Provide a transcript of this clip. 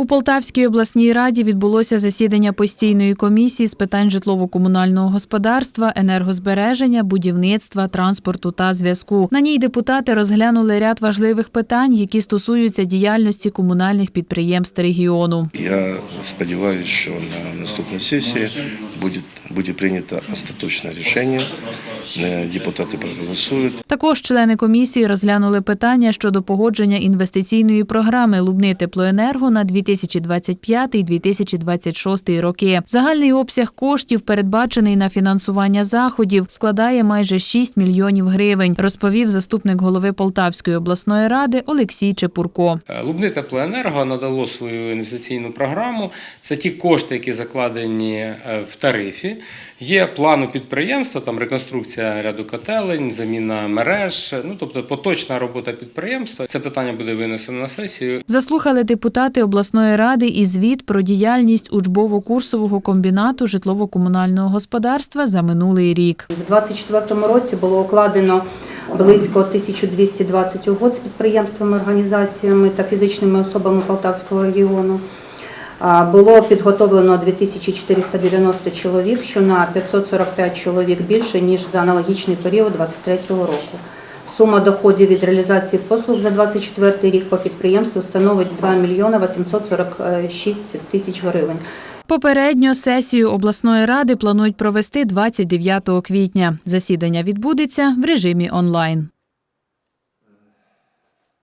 У Полтавській обласній раді відбулося засідання постійної комісії з питань житлово-комунального господарства, енергозбереження, будівництва, транспорту та зв'язку. На ній депутати розглянули ряд важливих питань, які стосуються діяльності комунальних підприємств регіону. Я сподіваюся, що на наступній сесії буде, буде прийнято остаточне рішення. Е, Депутати проголосують. Також члени комісії розглянули питання щодо погодження інвестиційної програми Лубни Теплоенерго на 2025-2026 роки. Загальний обсяг коштів, передбачений на фінансування заходів, складає майже 6 мільйонів гривень, розповів заступник голови Полтавської обласної ради Олексій Чепурко. Е, Лубни Теплоенерго надало свою інвестиційну програму. Це ті кошти, які закладені е, в тарифі. Є план підприємства, там реконструкція ряду котелень, заміна мереж, ну тобто поточна робота підприємства. Це питання буде винесено на сесію. Заслухали депутати обласної ради і звіт про діяльність учбово-курсового комбінату житлово-комунального господарства за минулий рік. У 2024 році було укладено близько 1220 угод з підприємствами, організаціями та фізичними особами Полтавського регіону. Було підготовлено 2490 чоловік, що на 545 чоловік більше, ніж за аналогічний період 2023 року. Сума доходів від реалізації послуг за 2024 рік по підприємству становить 2 мільйона 846 тисяч гривень. Попередньо сесію обласної ради планують провести 29 квітня. Засідання відбудеться в режимі онлайн.